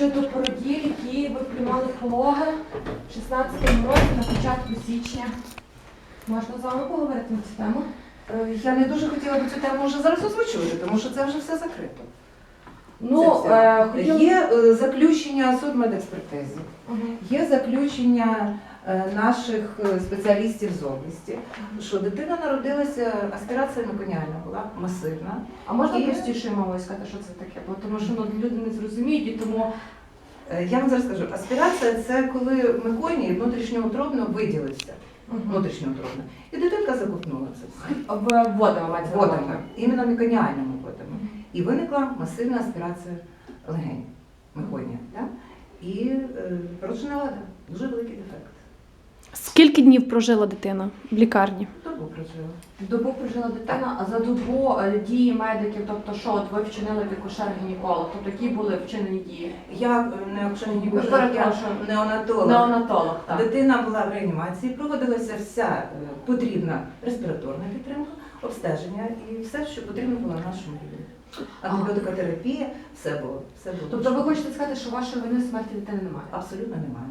щодо породіль, які ви приймали пологи в 16-му році на початку січня. Можна з вами поговорити на цю тему? Е, Я не дуже хотіла би цю тему вже зараз озвучувати, тому що це вже все закрито. Ну, Це все. е, хотіла... Є е, заключення судмедекспертизи, Мгм. є заключення наших е, спеціалістів з області, що дитина народилася, аспірація меконіальна була масивна. А можна І- простішою мовою сказати, що це таке? Бо тому що ну, люди не зрозуміють і тому Е, Я вам зараз скажу, аспірація це коли меконій внутрішньоутробно виділився. Внутрішньоутробно. І дитинка заковтнула це все. водами. Водами, іменно меконіальними водами. І виникла масивна аспірація легень, мехонія. Да? І е, породжена вада, дуже великий дефект. Скільки днів прожила дитина в лікарні? Добу прожила. Добу прожила дитина, а за добу е, дії медиків, тобто що от ви вчинили як акушер-гінеколог, тобто які були вчинені дії? Я е, не акушер-гінеколог, я Перепрошую. неонатолог. Неонатолог, так. Дитина була в реанімації, проводилася вся е, потрібна респіраторна підтримка, обстеження і все, що потрібно було в нашому рівні. Антибіотикотерапія, все було. Все було. Тобто ви хочете сказати, що вашої вини смерті дитини немає? Абсолютно немає.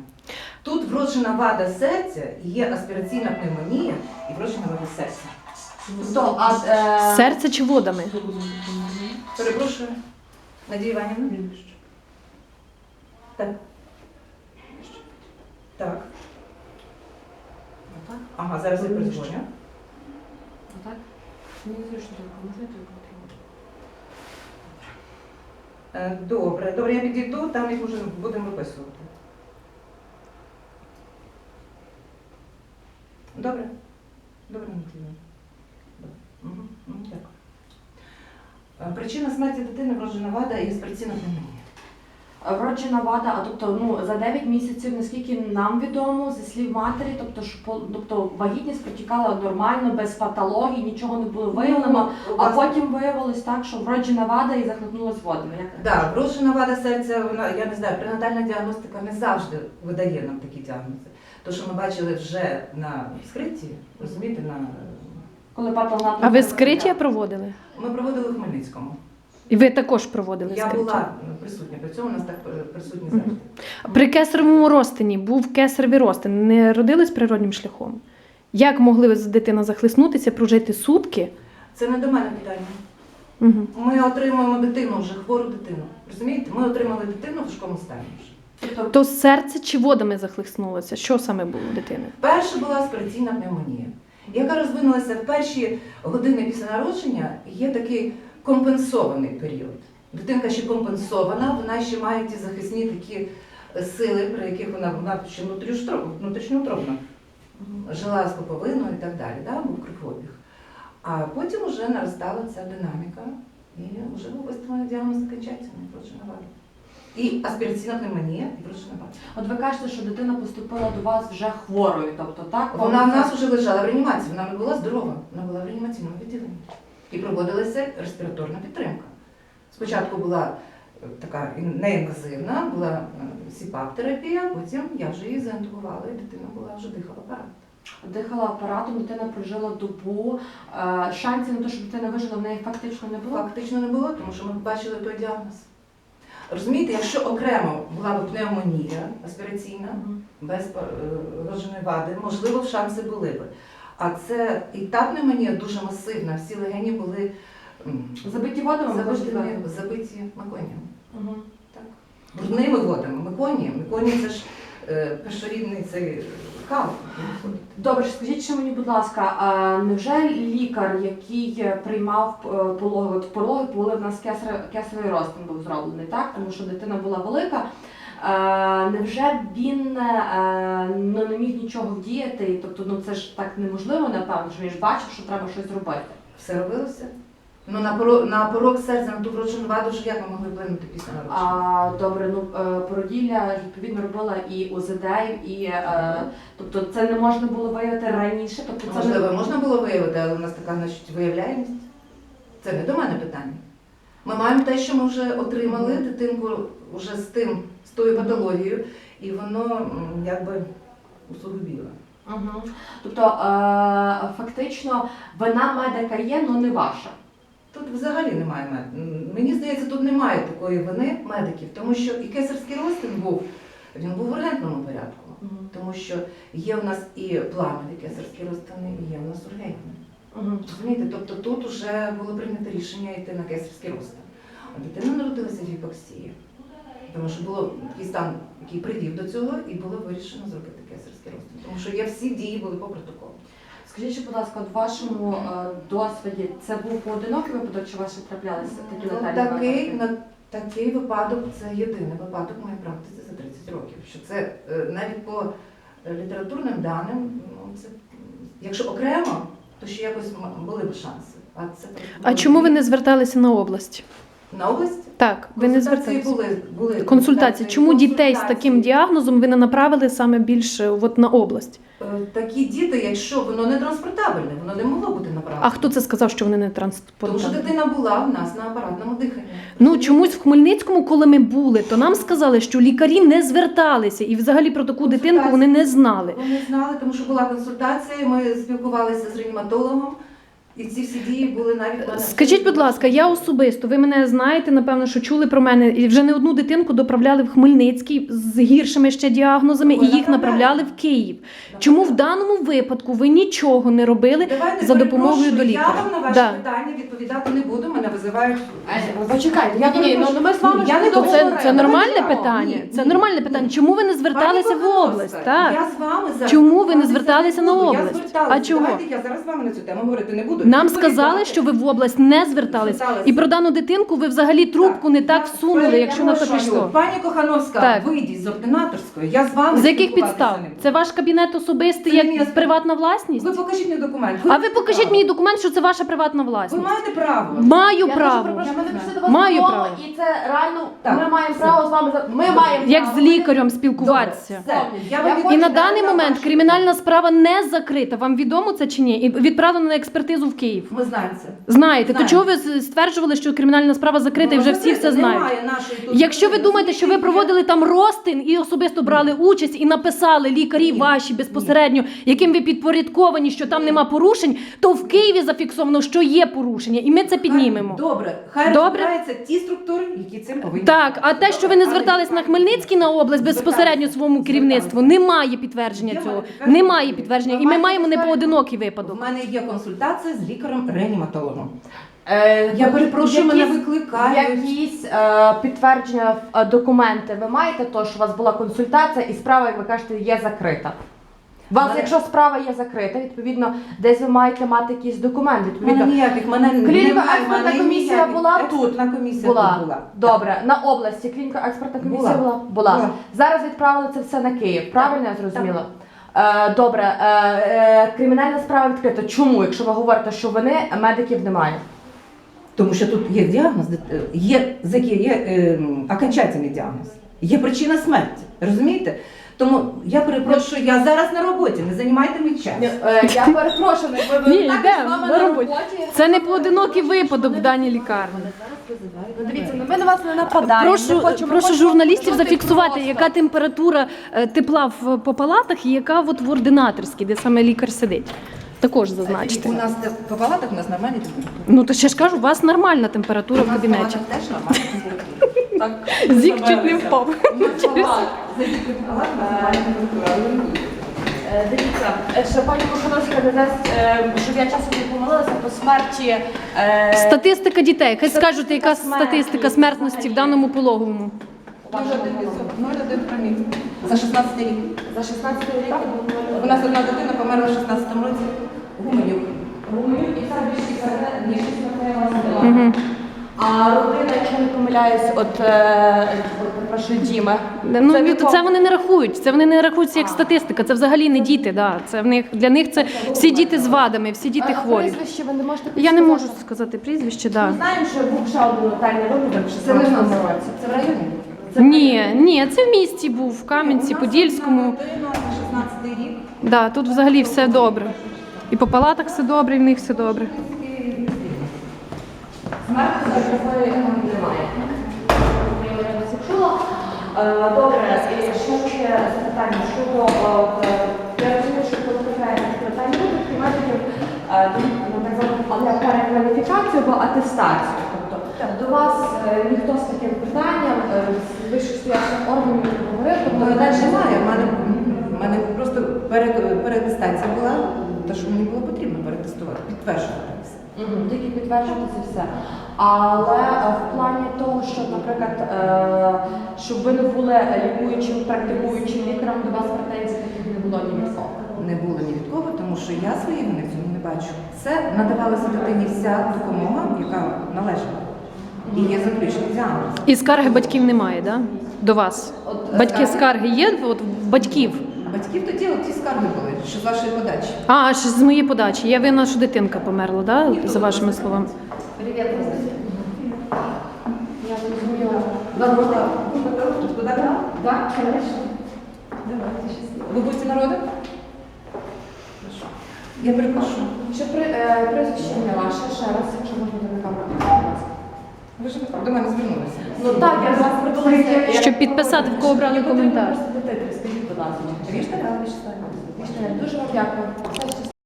Тут вроджена вада серця, є аспіраційна пневмонія і вроджена вада серця. Тобто, а, е... Серце чи водами? Перепрошую, Надія Іванівна. Так. Так. Ага, зараз я передзвоню. Мені зручно так отримати? Е, Добре, добре, я підійду, там їх вже будемо виписувати. Добре. Добре, Надія. Добре. Дякую. Причина смерті дитини вроджена вада і аспіраційна пневмонія. Вроджена вада, а тобто ну за 9 місяців, наскільки нам відомо, зі слів матері, тобто що по- тобто вагітність протікала нормально, без патологій, нічого не було виявлено. Ну, А потім виявилось так, що вроджена вада і захлипнулась водами. Як Да, вроджена вада серця, вона, я не знаю, пренатальна діагностика не завжди видає нам такі діагнози. То, що ми бачили вже на вскритті, розумієте, на... коли патологоанатом... А ви скриття проводили? ми проводили в Хмельницькому. І ви також проводили Я скриття? була присутня при цьому, у нас так е, присутні завжди. При кесаревому розтині був кесаревий розтин. Не родились природнім шляхом? Як могли ви дитина захлиснутися, прожити сутки? Це не до мене питання. Угу. Ми отримуємо дитину вже, хвору дитину. Розумієте? Ми отримали дитину в важкому стані. Тобто, То серце чи водами захлиснулося? Що саме було у дитини? Перша була аспіраційна пневмонія, яка розвинулася в перші години після народження. Є такий компенсований період. Дитинка ще компенсована, вона ще має ті захисні такі сили, при яких вона, вона ще внутрішньоутробно жила з поповиною і так далі, да? був кровообіг. А потім вже наростала ця динаміка, і вже був виставлений діагноз окончательний вроджена вада. І аспіраційна пневмонія, і вроджена вада. от ви кажете, що дитина поступила до вас вже хворою, тобто так? Вона в нас вже лежала в реанімації, вона не була здорова, вона була в реанімаційному відділенні. І проводилася респіраторна підтримка. Спочатку була е, така ін- неінвазивна, була е, сіпап-терапія, потім я вже її заінтубувала, і дитина була вже дихала апарат. Дихала апаратом, дитина прожила добу. Е, Шансів на те, що дитина вижила, в неї фактично не було. Фактично не було, тому що ми бачили той діагноз. Розумієте, якщо окремо була б пневмонія аспіраційна, без вродженої вади, можливо, шанси були б. А це і та пневмонія дуже масивна, всі легені були Забиті водами забиті, забиті меконієм. Мгм. Так. Брудними водами. Меконія. Меконія це ж е, першорідний цей кал. Добре, скажіть ще мені, будь ласка, а невже лікар, який приймав е, пологи, от пологи були в нас кесар- кесаревий розтин був зроблений, так? Тому що дитина була велика. Е, невже він е, ну, не міг нічого вдіяти? Тобто, ну це ж так неможливо, напевно, що він ж бачив, що треба щось зробити. Все робилося. Ну, на порог, на порог серця, на ту вроджену ваду, ж як ми могли вплинути після народження? А добре, ну е, породілля відповідно робила і УЗД, і е, тобто це не можна було виявити раніше. Тобто це не- Можливо, можна було виявити, але у нас така значить, виявляємість. Це не до мене питання. Ми маємо те, що ми вже отримали дитинку вже з тим, з тою патологією, і воно якби усугубіло. Угу. Тобто е, фактично вина медика є, але не ваша. Тут взагалі немає мед- Мені здається, тут немає такої вини медиків, тому що і кесарський розтин був, він був в ургентному порядку. Тому що є в нас і планові кесарські розтини, і є в нас ургентні. Розумієте, тобто тут вже було прийнято рішення йти на кесарський розтин. А дитина народилася в гіпоксії. Тому що було такий стан, який привів до цього, і було вирішено зробити кесарський розтин. Тому що є всі дії були по протоколу. Скажіть, будь ласка, в вашому е, досвіді це був поодинокий випадок, чи ваші траплялися такі Ну, летальні такий, випадки? на, такий випадок це єдиний випадок в моїй практиці за 30 років. Що це е, навіть по е, літературним даним, ну, це, якщо окремо, то ще якось м- були б шанси. А, це А чому ви не зверталися на область? На область? Так, ви не Консультації були, були Консультації. Чому дітей з таким консультації. діагнозом ви не направили саме більше от на область? Е, Такі діти, якщо воно не транспортабельне, воно не могло бути направлено. А хто це сказав, що вони не Тому що дитина була в нас на апаратному диханні. Ну чомусь в Хмельницькому, коли ми були, то нам сказали, що лікарі не зверталися, і взагалі про таку дитинку вони не знали. Вони знали, тому що була консультація, ми спілкувалися з реаніматологом, і ці всі дії були навіть. мене. Скажіть, будь ласка, я особисто, ви мене знаєте, напевно, що чули про мене, і вже не одну дитинку доправляли в Хмельницький з гіршими ще діагнозами, і їх направляли? в Київ. Чому в даному випадку ви нічого не робили? Давайте за допомогою до лікаря? Я вам на ваші Да. питання відповідати не буду, мене визивають. Е, Почекайте, я Ні, ну, ну ми з вами я не То це, це нормальне питання. ні, Це ні, нормальне ні. питання. Чому ви не зверталися Пані в область? Так. Я з вами зараз Чому ви не зверталися на буду. Я область? зверталася. А чого? Давайте я зараз з вами на цю тему говорити не буду. Нам сказали, що ви в область не звертались. Зверталися. І про дану дитинку ви взагалі трубку не так всунули, якщо на то пішло. Пані Кохановська, Так. вийдіть з ординаторської. Я з вами З яких спілкуватися підстав? не буду. Це ваш кабінет особистий, Це як приватна власність? Ви покажіть мені документ. А ви покажіть мені документ, що це ваша приватна Ви власність. маєте право. Маю Я право. перепрошую, ми не прийшли до вас Маю додому, право. і це реально Так, ми маємо все. право з вами за- ми маємо Як право. з лікарем спілкуватися. Все. Я Я вам І на даний момент ваші кримінальна справа не закрита. Вам відомо це чи ні? І відправлена на експертизу в Київ. Ми знаємо це. Знаєте, то чого ви стверджували, що кримінальна справа закрита і вже всі все знають? Якщо ви думаєте, що ви проводили там розтин і особисто брали участь і написали лікарі Ні. ваші безпосередньо, яким ви підпорядковані, що там нема порушень, то в Києві зафіксовано, що є порушення, і ми це піднімемо. Добре, хай Добре. розбираються ті структури, які цим повинні. Так, а те, що ви не звертались на Хмельницький на область безпосередньо своєму керівництву, немає підтвердження цього. Немає підтвердження, і ми маємо непоодинокий випадок. У мене є консультація з лікарем-реаніматологом. Е, Я перепрошую, мене викликають. Якісь е, підтвердження, е, документи ви маєте, то що у вас була консультація і справа, як ви кажете, є закрита. У вас, Мене- якщо справа є закрита, відповідно, десь ви маєте мати якийсь документ. Мене Відповідно, ніяких, мене немає, експертна мене комісія ніяких. була тут? Експертна комісія була. тут була. Добре, на області клініка експертна комісія Була. була? Була. Була. Зараз відправили це все на Київ. Правильно я зрозуміла? Е, добре, е, е, кримінальна справа відкрита. Чому, якщо ви говорите, що вини медиків немає? Тому що тут є діагноз, е, є, ЗК, є е, окончательний діагноз, є причина смерті. Розумієте? Тому я перепрошую, я зараз на роботі, не займайте мій час. Е, Я перепрошую, ви, Ні, так вами на на роботі. Це не поодинокий випадок в даній лікарні. Ну, Дивіться, ну ми на вас не нападаємо. Прошу, не хочемо, прошу журналістів почути зафіксувати, просто. яка температура е, тепла в по палатах і яка от в ординаторській, де саме лікар сидить. Також У нас де- по палатах у нас нормальні температури. Ну то ще ж кажу, у вас нормальна температура в У нас кабінеті. палатах теж нормальні температури. Зік чуть не впав. Е, Дивіться, е, ще пані Кохановська додасть, е, щоб я часом не помилилася по смерті. Статистика дітей. Хай скажете, яка смерті. статистика смертності в даному пологовому. 0,1 проміл. За 16 рік. За 16 рік У нас одна дитина померла в 16 році. Гуменюк. Румунів і це більше ніж смертельного Угу. А родина, якщо не помиляюсь, от е, прошу Діми. Ну Це це, від це вони не рахують. Це вони не рахуються як статистика. Це взагалі не діти. Да. Це в них для них це всі діти з вадами, всі діти А хворі. Прізвище ви не можете Я не можу сказати? прізвище, Ми знаємо, що був ще один летальний випадок Це не в нас. році. Це в районі. Це Ні, ні, це в місті був, в Кам'янці, Подільському. 16 рік. Да, тут взагалі все добре. І по палатах все добре, і в них все добре. Смерті такої немає. Я чула. Добре, ще ще запитання щодо е, я розумію, що коли медиків але перекваліфікацію або атестацію. Тобто до вас е, ніхто з таким питанням е, з вищостоящих органів не говорив, тобто далі немає, в мене, просто пере- переатестація була, те, що мені було потрібно перетестувати, підтверджувати все. Мгм, Тільки підтверджувати це все. Але е, в плані того, що, наприклад, е, щоб ви не були лікуючим, практикуючим лікарем, до вас претензій таких не було ні від кого. Не було ні від кого, тому що я своєї вини в цьому не бачу. Це надавалася дитині вся допомога, яка належала. І є заключений діагноз. І скарги батьків немає, да? До вас. От, Батьки скарги? скарги є от, батьків. Батьків тоді от ті скарги були, що з вашої подачі. А, аж з моєї подачі. Я винна, що дитинка померла, да? за вашими словами. Привіт, Я зрозуміла. Вам можна туди? Так, звісно. Давайте щасливо. Ви будете народи? Я перепрошую. Чи при, е, прізвище ваше ще раз, якщо можна на камеру? будь ласка. Ви ж до мене звернулися. Ну так, я вас прибулася. Щоб підписати, в кого брали коментар. Скажіть, будь ласка. Рішта? Дуже вам дякую.